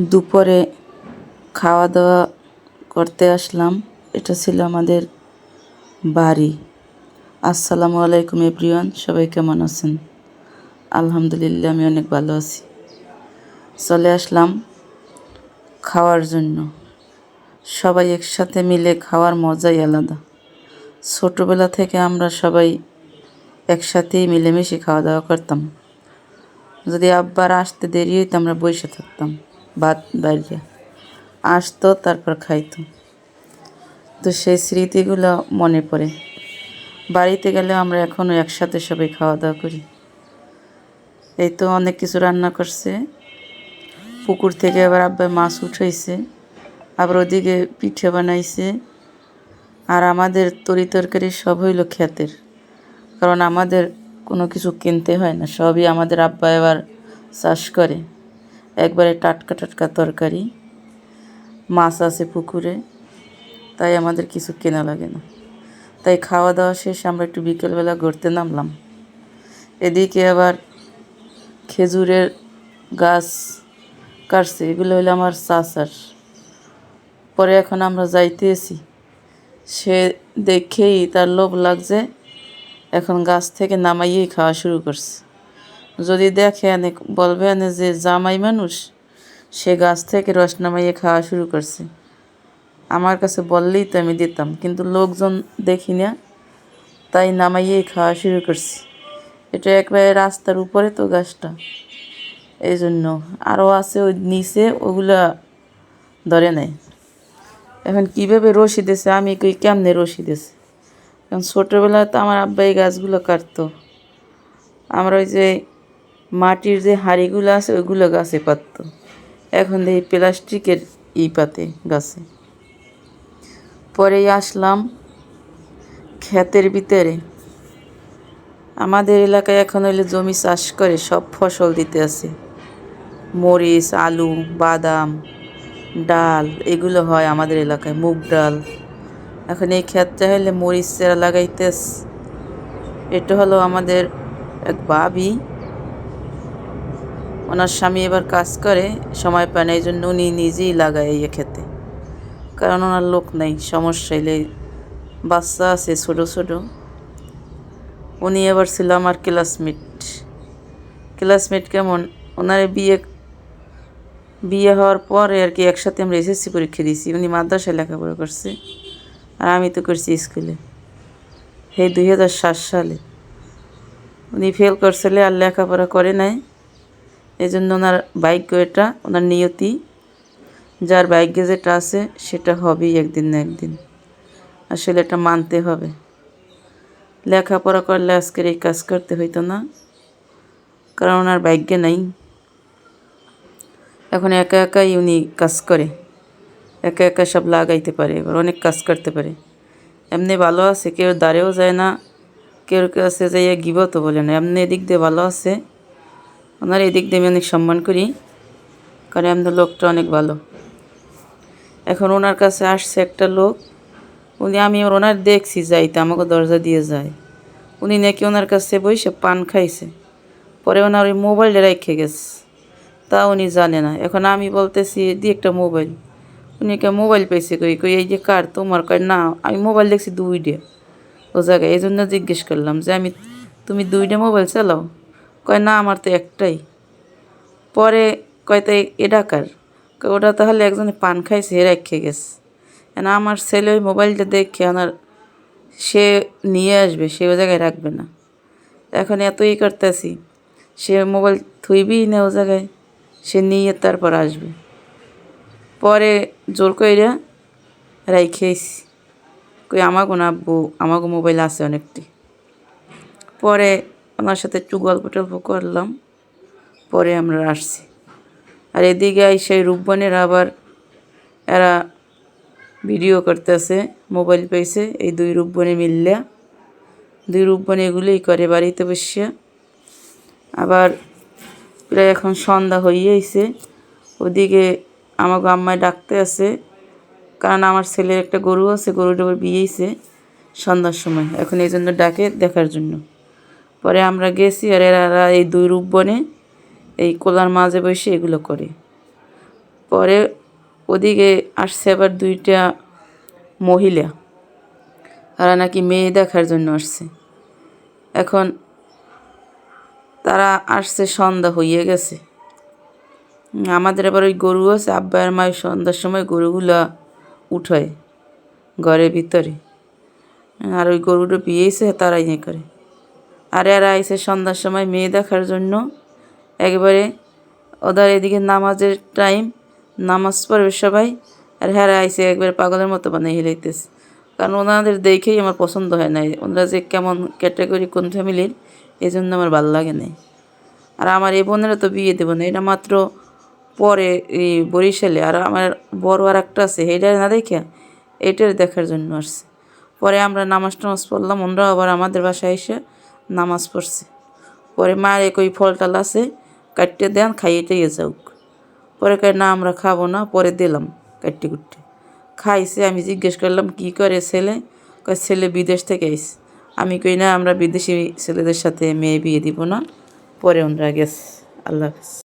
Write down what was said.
দুপুরে খাওয়া দাওয়া করতে আসলাম। এটা ছিল আমাদের বাড়ি। আসসালামু আলাইকুম, এভরিওয়ান। সবাই কেমন আছেন? আলহামদুলিল্লাহ, আমি অনেক ভালো আছি। চলে আসলাম খাওয়ার জন্য। সবাই একসাথে মিলে খাওয়ার মজাই আলাদা। ছোটোবেলা থেকে আমরা সবাই একসাথেই মিলেমিশে খাওয়া দাওয়া করতাম। যদি আব্বার আসতে দেরি হইতো, আমরা বসে থাকতাম। ভাত বাইরে আসতো, তারপর খাইতো। তো সেই স্মৃতিগুলো মনে পড়ে। বাড়িতে গেলে আমরা এখনও একসাথে সবাই খাওয়া দাওয়া করি। এই তো অনেক কিছু রান্না করছে। পুকুর থেকে আবার আব্বাই মাছ উঠাইছে, আবার ওদিকে পিঠে বানাইছে। আর আমাদের তরি তরকারি সব হইল ক্ষেতের। কারণ আমাদের কোনো কিছু কিনতে হয় না, সবই আমাদের আব্বা এবার চাষ করে। একবারে টাটকা টাটকা তরকারি, মাছ আছে পুকুরে, তাই আমাদের কিছু কেনা লাগে না। তাই খাওয়া দাওয়া শেষ আমরা একটু বিকেলবেলা ঘুরতে নামলাম। এদিকে আবার খেজুরের গাছ কাটছে, এগুলো হলো আমার চাচার। পরে এখন আমরা যাইতেছি। সে দেখেই তার লোভ লাগছে, এখন গাছ থেকে নামাইয়েই খাওয়া শুরু করছে। যদি দেখে এনে বলবে এনে যে জামাই মানুষ, সে গাছ থেকে রস নামাইয়ে খাওয়া শুরু করছে। আমার কাছে বললেই তো আমি দিতাম, কিন্তু লোকজন দেখি না, তাই নামাইয়েই খাওয়া শুরু করছি। এটা একবারে রাস্তার উপরে তো গাছটা। এই জন্য আরও আছে ওই নিচে, ওগুলা ধরে নেয়। এখন কীভাবে রশি দিয়েছে আমি কই কেমনে রশি দিয়েছে কারণ ছোটোবেলায় তো আমার আব্বা এই গাছগুলো কাটতো। আমরা ওই যে মাটির যে হাঁড়িগুলো আছে, ওইগুলো গাছে পাততো। এখন দেখি প্লাস্টিকের ই পাতে গাছে। পরেই আসলাম ক্ষেতের ভিতরে। আমাদের এলাকায় এখন হইলে জমি চাষ করে সব ফসল দিতে আছে। মরিচ, আলু, বাদাম, ডাল, এগুলো হয় আমাদের এলাকায়, মুগ ডাল। এখন এই ক্ষেতটা হলে মরিচ চেরা লাগাইতেস এটা হলো আমাদের এক ভাবি ওনার স্বামী এবার কাজ করে, সময় পায় না, এই জন্য উনি নিজেই লাগায় এই খেতে কারণ ওনার লোক নেই, সমস্যা এলে বাচ্চা আছে, ছোটো ছোটো। উনি এবার ছিল আমার ক্লাসমেট ক্লাসমেট কেমন? ওনার বিয়ে বিয়ে হওয়ার পরে আর কি একসাথে আমরা এসএসসি পরীক্ষা দিয়েছি। উনি মাদ্রাসায় লেখাপড়া করছে, আর আমি তো করছি স্কুলে। সেই দুই হাজার সাত সালে। উনি ফেল করছিলে আর লেখাপড়া করে নাই। এই জন্য ওনার ভাগ্য এটা, ওনার নিয়তি। যার ভাগ্যে যেটা আছে, সেটা হবেই একদিন না একদিন। আসলে এটা মানতে হবে। লেখাপড়া করলে আজকের এই কাজ করতে হইতো না। কারণ ওনার ভাগ্যে নাই। এখন একা একাই উনি কাজ করে। একা একা সব লাগাইতে পারে, এবার অনেক কাজ করতে পারে। এমনি ভালো আছে, কেউ দাঁড়েও যায় না। কেউ কেউ আছে যে গিবত বলে না। এমনি এদিক দিয়ে ভালো আছে ওনার এদিক দিয়ে আমি অনেক সম্মান করি, কারণ এমনি লোকটা অনেক ভালো। এখন ওনার কাছে আসছে একটা লোক উনি আমি ওনার দেখছি, যাইতে, আমাকে দরজা দিয়ে যায়। উনি নাকি ওনার কাছে বসে পান খাইছে, পরে ওনার ওই মোবাইলটা রেখে গেছে। তা উনি জানে না। এখন আমি বলতেছি, দি একটা মোবাইল। উনি কে মোবাইল পেয়েছে কই কই, এই যে কার তোমার? কয়, না, আমি মোবাইল দেখছি দুইটা। ও জায়গায় এই জন্য জিজ্ঞেস করলাম যে, আমি, তুমি দুইটা মোবাইল চালাও? কয়, না, আমার তো একটাই। পরে কয় তাই এটা কার ওটা তাহলে একজনে পান খাইছে রেখে গেছে। না আমার ছেলে ওই মোবাইলটা দেখে আমার সে নিয়ে আসবে, সে ও জায়গায় রাখবে না। এখন এতই করতেছি, সে মোবাইল থুইবি না ও জায়গায়, সে নিয়ে তারপর আসবে। পরে জোর কইরা রাইখেছি কই, আমাগো না আব্বু, আমাগো মোবাইল আছে অনেকটি। পরে ওনার সাথে একটু গল্প টল্প করলাম, পরে আমরা আসছি। আর এদিকে সেই রূপবনের আবার এরা ভিডিও করতেছে, মোবাইল পেয়েছে এই দুই রূপবনে মিললে। দুই রূপবনে এগুলোই করে বাড়িতে বসিয়া। আবার প্রায় এখন সন্ধ্যা হইয়াইছে ওদিকে আমাকে আম্মায় ডাকতে আছে, কারণ আমার ছেলের একটা গরু আছে গরুটা আবার বিয়েছে সন্ধ্যার সময়। এখন এই জন্য ডাকে দেখার জন্য। পরে আমরা গেছি, আর এরা এই দুই রূপ বনে, এই কোলার মাঝে বসে এগুলো করে। পরে ওদিকে আসছে আবার দুইটা মহিলা। তারা নাকি মেয়ে দেখার জন্য আসছে। এখন তারা আসছে, সন্ধ্যা হইয়ে গেছে। আমাদের আবার ওই গরু আছে, আব্বা আর মায়ের সন্ধ্যার সময় গরুগুলা উঠায় ঘরের ভিতরে। আর ওই গরুটা বিয়েছে তারা ইয়ে করে। আর এরা আইসে সন্ধ্যার সময় মেয়ে দেখার জন্য একবারে ওদের এদিকে নামাজের টাইম নামাজ পড়বে সবাই, আর হ্যাঁ আইসে একবারে পাগলের মতো বানিয়ে হিলাইতেছে কারণ ওনাদের দেখেই আমার পছন্দ হয় না ওনারা যে কেমন ক্যাটাগরি কোন ফ্যামিলির এই জন্য আমার ভালো লাগে না আর আমার এই বোনেরা তো বিয়ে দেবো না, এটা মাত্র পরে এই বরিশালে। আর আমার বড় আর একটা আছে, এইটা না দেখে এটার দেখার জন্য আসছে। পরে আমরা নামাজ টামাজ পড়লাম, ওনরাও আবার আমাদের বাসায় এসে নামাজ পড়ছে। পরে মায়ের এক ওই ফল টাল আছে, কাটতে দেন খাইয়ে যাওক পরে কয়, না, আমরা খাব না। পরে দিলাম কাটতে কুটতে। খাইছে, আমি জিজ্ঞেস করলাম, কি করে ছেলে? কয়, ছেলে বিদেশ থেকে আইস আমি কই, না, আমরা বিদেশি ছেলেদের সাথে মেয়ে বিয়ে দিব না। পরে ওনারা গেছে। আল্লাহ হাফিজ।